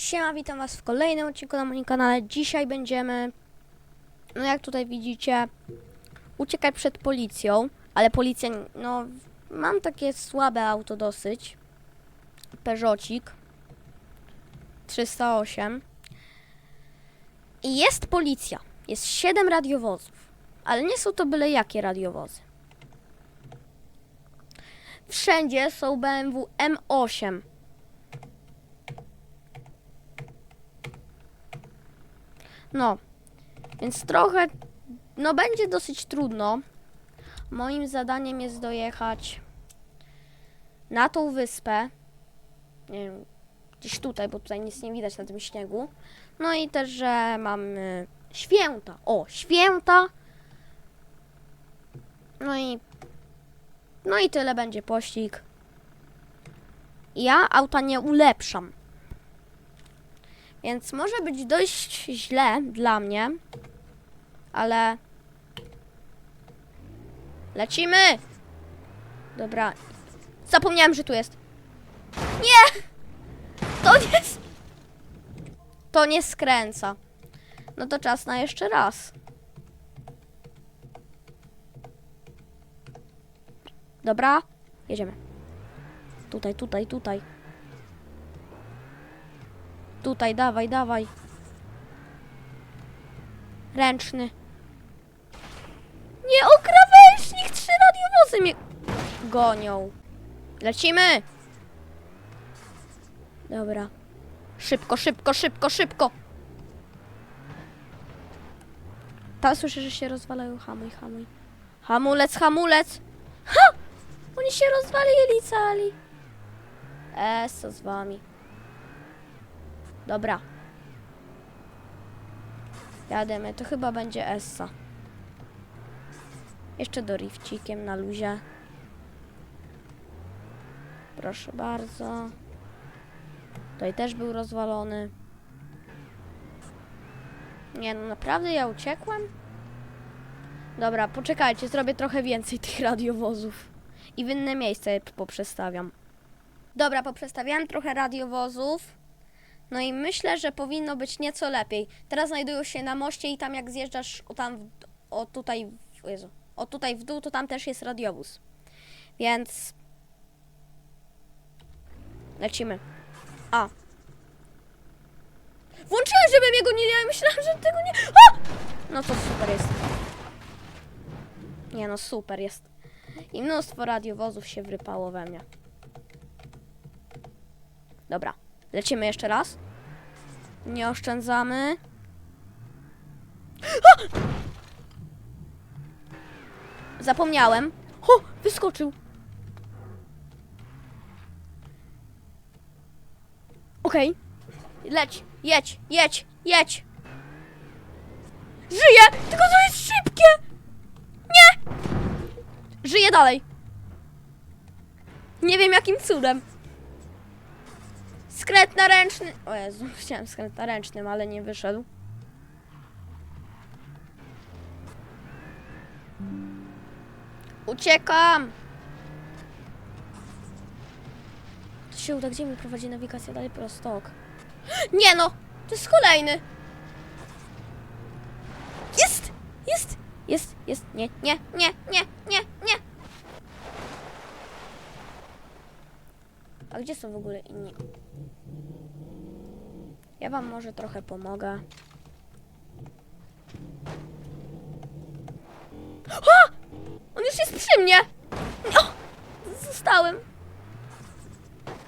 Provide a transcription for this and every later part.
Siema, witam was w kolejnym odcinku na moim kanale. Dzisiaj będziemy, no jak tutaj widzicie, uciekać przed policją, ale policja, no, mam takie słabe auto dosyć. Peugeotik 308. I jest policja. Jest 7 radiowozów, ale nie są to byle jakie radiowozy. Wszędzie są BMW M8. No, więc trochę, no będzie dosyć trudno. Moim zadaniem jest dojechać na tą wyspę. Nie wiem, gdzieś tutaj, bo tutaj nic nie widać na tym śniegu. No i też, że mamy święta. O, święta. No i, no i tyle będzie pościg. Ja auta nie ulepszam. Więc może być dość źle dla mnie, ale lecimy. Dobra. Zapomniałem, że tu jest. Nie! To nie To nie skręca. No to czas na jeszcze raz. Dobra, jedziemy. Tutaj, tutaj, tutaj. Tutaj, dawaj, dawaj. Ręczny. Nie, o krawężnik! Trzy radiowozy mnie gonią. Lecimy! Dobra. Szybko, szybko, szybko, szybko! Tam słyszę, że się rozwalają. Hamuj, hamuj. Hamulec, hamulec! Ha! Oni się rozwalili cali. E, co z wami? Dobra. Jademy, to chyba będzie Essa. Jeszcze do rifcikiem na luzie. Proszę bardzo. Tutaj też był rozwalony. Nie no, naprawdę ja uciekłem? Dobra, poczekajcie, zrobię trochę więcej tych radiowozów. I w inne miejsce poprzestawiam. Dobra, poprzestawiałem trochę radiowozów. No i myślę, że powinno być nieco lepiej. Teraz znajdują się na moście i tam jak zjeżdżasz o tam, w, o tutaj, Jezu, o tutaj w dół, to tam też jest radiowóz. Więc lecimy. A. Włączyłem, żebym jego nie... Ja myślałam, że tego nie... A! No to super jest. Nie no, super jest. I mnóstwo radiowozów się wrypało we mnie. Dobra. Lecimy jeszcze raz. Nie oszczędzamy. Zapomniałem. O, wyskoczył. Okej. Leć, jedź, jedź, jedź. Żyje! Tylko to jest szybkie! Nie! Żyje dalej. Nie wiem jakim cudem. Skręt na ręczny. O Jezu, chciałem skręt na ręcznym, ale nie wyszedł. Uciekam! To się uda, gdzie mi prowadzi nawigacja dalej prostok? Nie no! To jest kolejny! Jest! Jest! Jest, jest, nie, nie, nie, nie, nie, nie! A gdzie są w ogóle inni? Ja wam może trochę pomogę. O! On już jest przy mnie! O! Zostałem.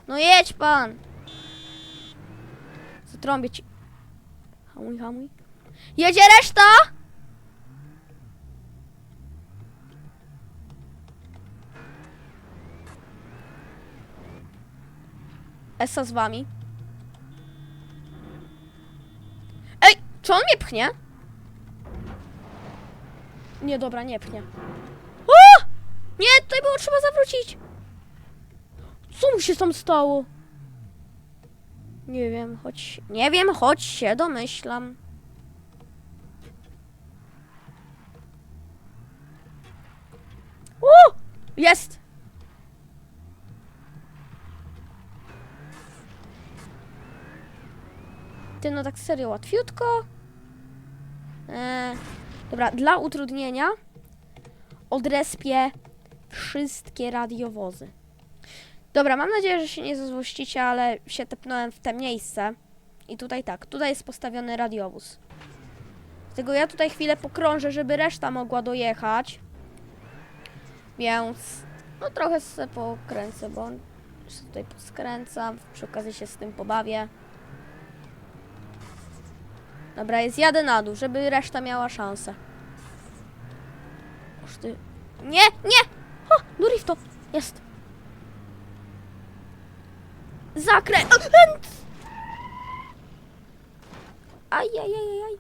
No jedź pan! Zatrąbię ci. Hamuj, hamuj. Jedzie reszta! Esa z wami. Ej, czy on mnie pchnie? Nie, dobra, nie pchnie. O! Nie, tutaj było trzeba zawrócić. Co mu się tam stało? Nie wiem, choć... Nie wiem, choć się domyślam. O! Jest! Ty no tak serio łatwiutko. E, dobra, dla utrudnienia odrespię wszystkie radiowozy. Dobra, mam nadzieję, że się nie zezłościcie, ale się tepnąłem w te miejsce. I tutaj tak, tutaj jest postawiony radiowóz. Dlatego ja tutaj chwilę pokrążę, żeby reszta mogła dojechać. Więc no trochę se pokręcę, bo się tutaj poskręcam, przy okazji się z tym pobawię. Dobra, jest jadę na dół, żeby reszta miała szansę. Oż ty... Nie, nie! O, do riftu! Jest! Zakręt! Ajajajaj.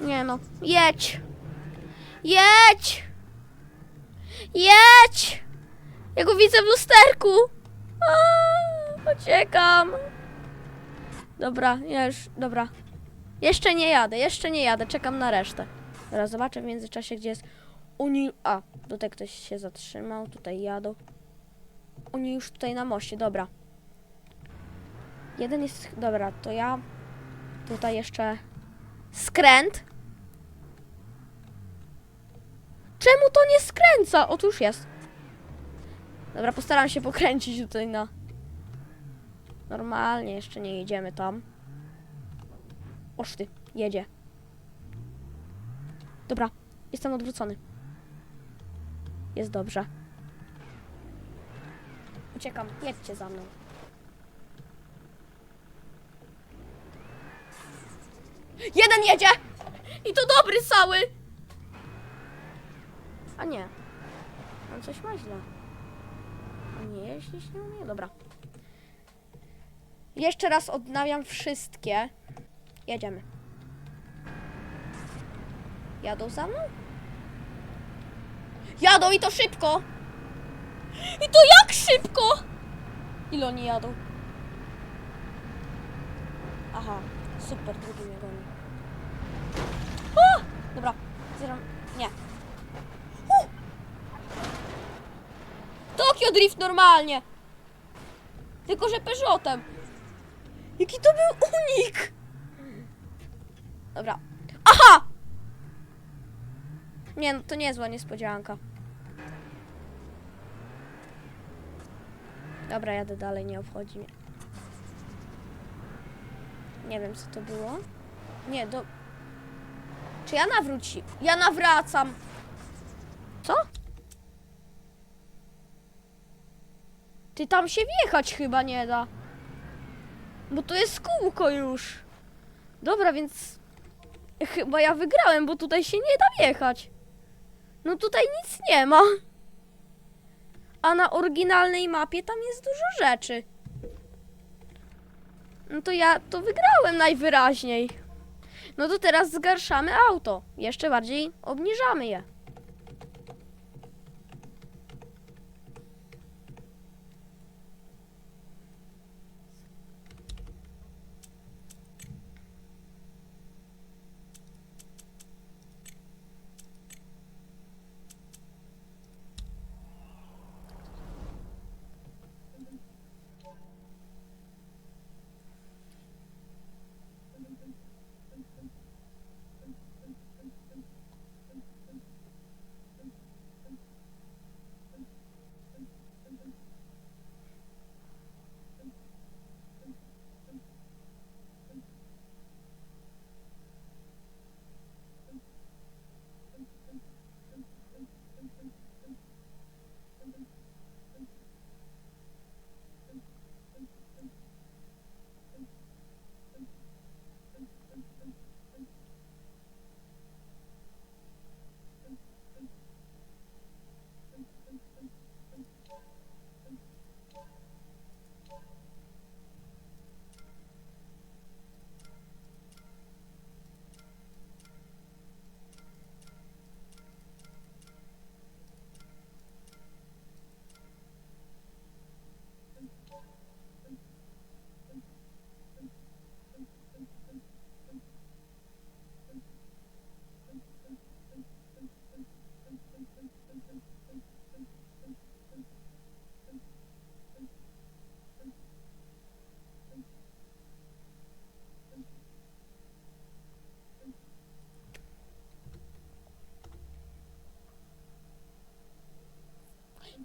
Nie no, jedź! Jedź! Jedź! Ja go widzę w lusterku! A, uciekam! Dobra, ja już, dobra. Jeszcze nie jadę, jeszcze nie jadę, czekam na resztę. Teraz zobaczę w międzyczasie, gdzie jest Oni... A, tutaj ktoś się zatrzymał, tutaj jadą. Oni już tutaj na moście, dobra. Jeden jest, dobra, to ja tutaj jeszcze skręt. Czemu to nie skręca? Otóż jest. Dobra, postaram się pokręcić tutaj na... Normalnie, jeszcze nie jedziemy tam. Oż ty, jedzie. Dobra, jestem odwrócony. Jest dobrze. Uciekam, jedźcie za mną. Jeden jedzie! I to dobry cały! A nie. On coś ma źle. On jeździć nie umie? Dobra. Jeszcze raz odnawiam wszystkie. Jedziemy. Jadą za mną? Jadą i to szybko! I to jak szybko? Ile oni jadą? Aha, super, drugi mnie goni. O! Dobra, zero... Nie. U! Tokio Drift normalnie! Tylko, że Peugeotem. Jaki to był unik! Dobra. Aha! Nie, no to niezła niespodzianka. Dobra, jadę dalej, nie obchodzi mnie. Nie wiem, co to było. Nie, do... Czy ja nawróci? Ja nawracam! Co? Ty tam się wjechać chyba nie da. Bo to jest kółko już. Dobra, więc chyba ja wygrałem, bo tutaj się nie da wjechać. No tutaj nic nie ma. A na oryginalnej mapie tam jest dużo rzeczy. No to ja to wygrałem najwyraźniej. No to teraz zgarszamy auto. Jeszcze bardziej obniżamy je.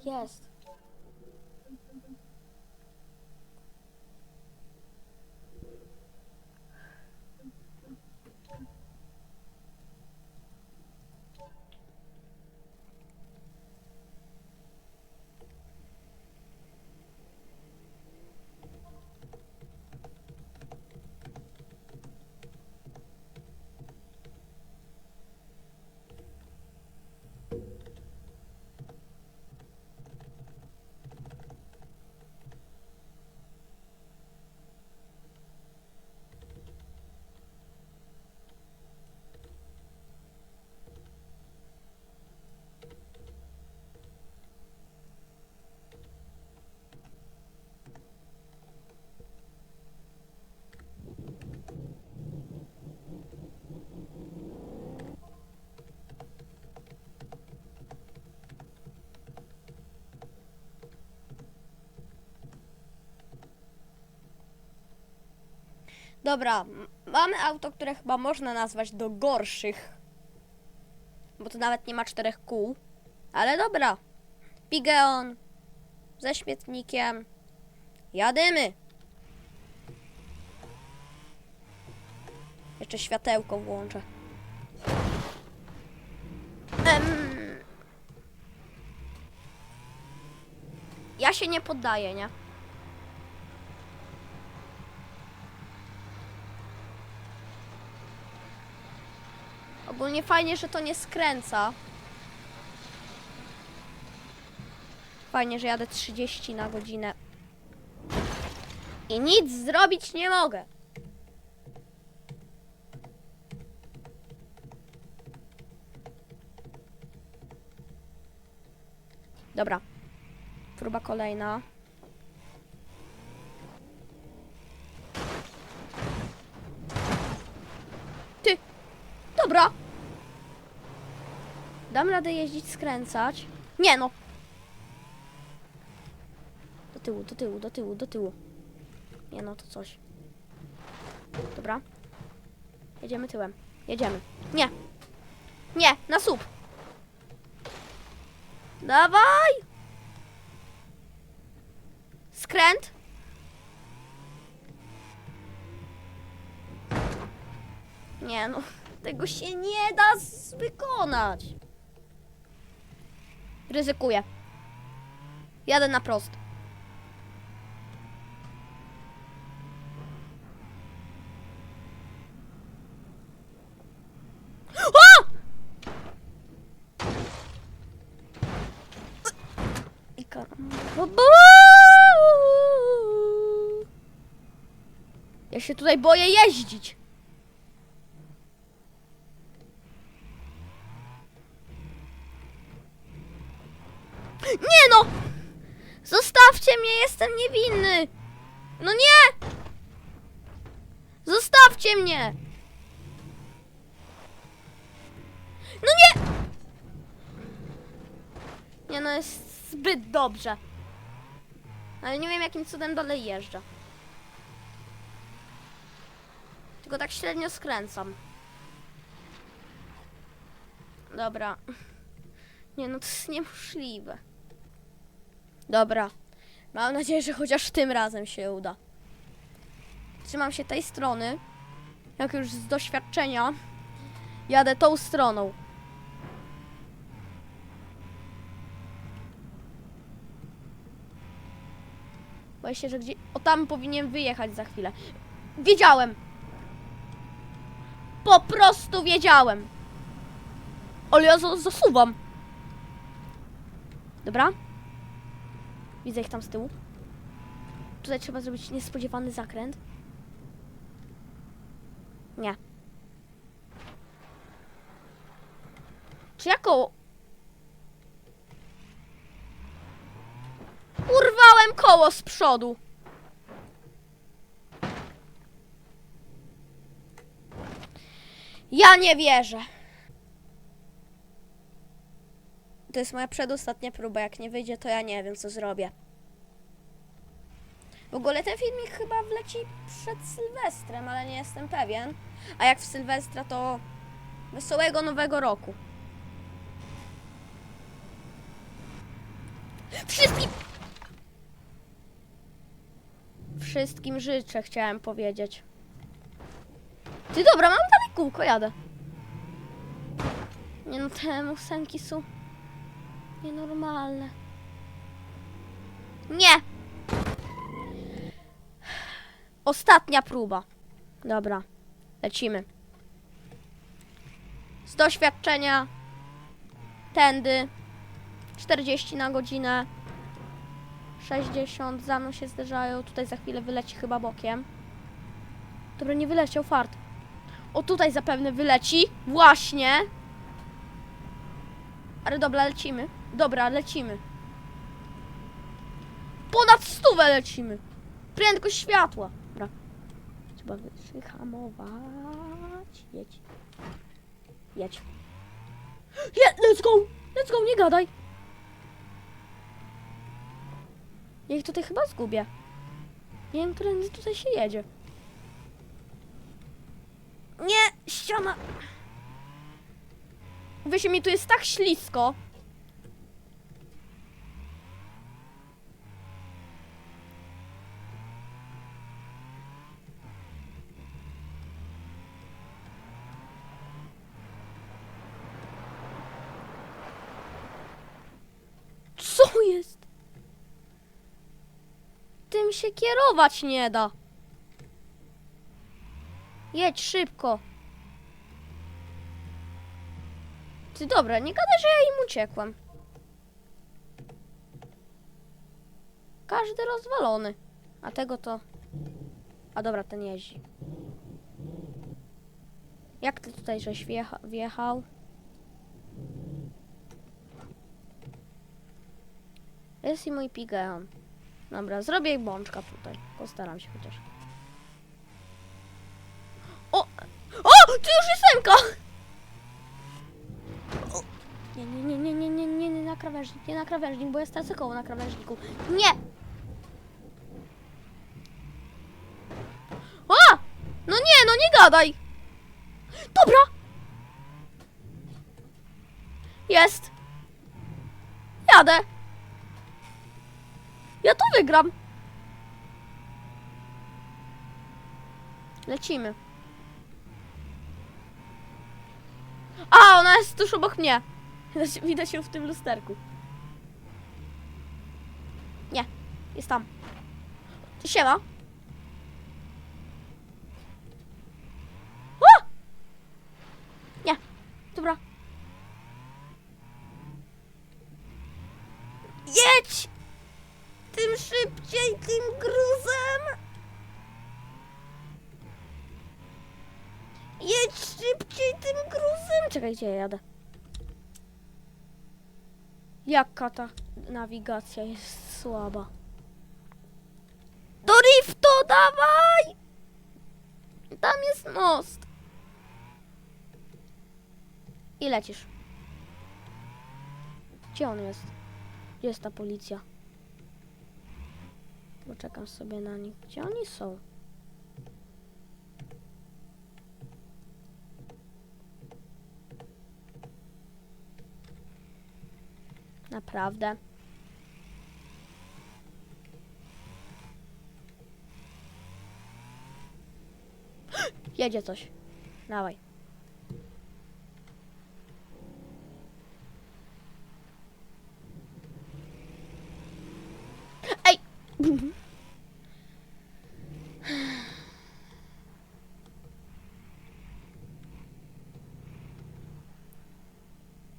Jest. Dobra, mamy auto, które chyba można nazwać do gorszych. Bo to nawet nie ma czterech kół. Ale dobra. Pigeon. Ze śmietnikiem. Jadymy. Jeszcze światełko włączę. Em. Ja się nie poddaję, nie? Ogólnie fajnie, że to nie skręca. Fajnie, że jadę 30 na godzinę. I nic zrobić nie mogę. Dobra. Próba kolejna. Ty! Dobra. Dam radę jeździć, skręcać. Nie no. Do tyłu, do tyłu, do tyłu, do tyłu. Nie no, to coś. Dobra. Jedziemy tyłem. Jedziemy. Nie. Nie, na słup. Dawaj! Skręt. Nie no, tego się nie da wykonać. Ryzykuję. Jadę na prost. O! I. Ja się tutaj boję jeździć. Nie no! Zostawcie mnie, jestem niewinny! No nie! Zostawcie mnie! No nie! Nie no, jest zbyt dobrze. Ale nie wiem jakim cudem dalej jeżdżę. Tylko tak średnio skręcam. Dobra. Nie no, to jest niemożliwe. Dobra. Mam nadzieję, że chociaż tym razem się uda. Trzymam się tej strony. Jak już z doświadczenia jadę tą stroną. Boję się, że gdzie... O, tam powinien wyjechać za chwilę. Wiedziałem! Po prostu wiedziałem! Ale ja za- zasuwam. Dobra. Widzę ich tam z tyłu. Tutaj trzeba zrobić niespodziewany zakręt. Nie. Czy jako... Urwałem koło z przodu. Ja nie wierzę. To jest moja przedostatnia próba. Jak nie wyjdzie, to ja nie wiem, co zrobię. W ogóle ten filmik chyba wleci przed Sylwestrem, ale nie jestem pewien. A jak w Sylwestra, to wesołego nowego roku. Wszystkim... Wszystkim życzę, chciałem powiedzieć. Ty dobra, mam dalej kółko, jadę. Nie no, te ósemki są nienormalne. Nie! Ostatnia próba. Dobra, lecimy. Z doświadczenia. Tędy. 40 na godzinę. 60 za mną się zderzają. Tutaj za chwilę wyleci chyba bokiem. Dobra, nie wyleciał fart. O, tutaj zapewne wyleci. Właśnie. Ale dobra, lecimy. Dobra, lecimy. Ponad stówę lecimy. Prędkość światła. Dobra. Trzeba przyhamować. Jedź. Jedź. Je, let's go! Let's go, nie gadaj! Ja ich tutaj chyba zgubię. Nie wiem, którędy tutaj się jedzie. Nie, ściana! Wiecie, mi tu jest tak ślisko. Co jest? Tym się kierować nie da. Jedź szybko. Ty dobra, nie gadaj, że ja im uciekłem. Każdy rozwalony. A tego to... A dobra, ten jeździ. Jak ty tutaj żeś wjecha wjechał? Jest i mój pigeon. Dobra, zrobię bączka tutaj. Postaram się chociaż. O! O! Tu już jest Semka! O! Nie, nie, nie, nie, nie, nie, nie, na krawężnik, nie na krawężnik, bo ja stracę koło na krawężniku. Nie! O! No nie, no nie gadaj! Dobra! Jest! Jadę! Ja to wygram. Lecimy. A, ona jest tuż obok mnie. Widać- ją w tym lusterku. Nie, jest tam. Siema. O! Nie, dobra. Jedź! Tym tym gruzem! Jedź szybciej tym gruzem! Czekaj, gdzie ja jadę? Jaka ta nawigacja jest słaba. Do riftu, dawaj! Tam jest most. I lecisz. Gdzie on jest? Gdzie jest ta policja? Poczekam sobie na nich. Gdzie oni są? Naprawdę. Jedzie coś. Dawaj. Ej!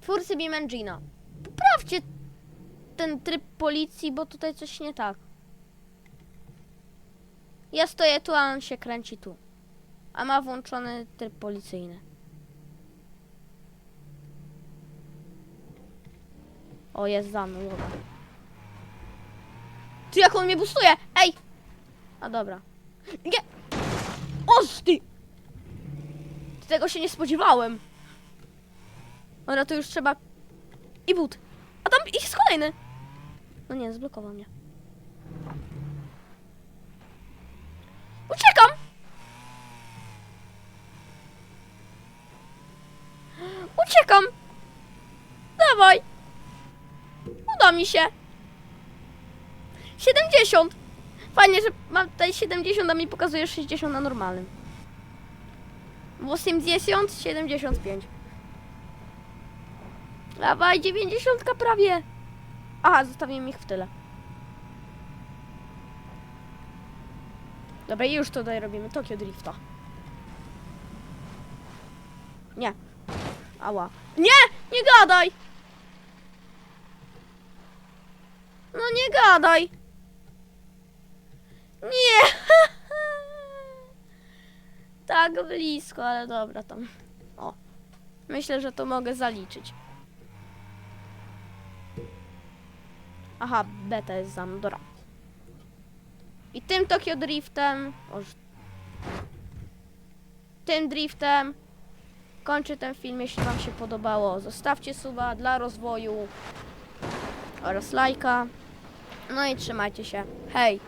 Twórcy Bimangino. Poprawcie ten tryb policji, bo tutaj coś nie tak. Ja stoję tu, a on się kręci tu. A ma włączony tryb policyjny. O, jest za mną, dobra. Ty, jak on mnie bustuje! Ej! A dobra. Nie! Oż ty! Tego się nie spodziewałem. Dobra, to już trzeba... I but. A tam jest kolejny. No nie, zblokował mnie. Uciekam! Uciekam! Dawaj! Uda mi się! 70! Fajnie, że mam tutaj 70, a mi pokazuje 60 na normalnym. 80, 75. Dawaj, 90 prawie. Aha, zostawiłem ich w tyle. Dobra, już tutaj robimy Tokio Drifta. Nie. Ała. Nie! Nie gadaj! No nie gadaj! Nie! tak blisko, ale dobra tam. O. Myślę, że to mogę zaliczyć. Aha, beta jest za mną, dobra. I tym Tokio Driftem... O, ż- tym driftem kończę ten film, jeśli wam się podobało. Zostawcie suba dla rozwoju oraz lajka. No i trzymajcie się. Hej!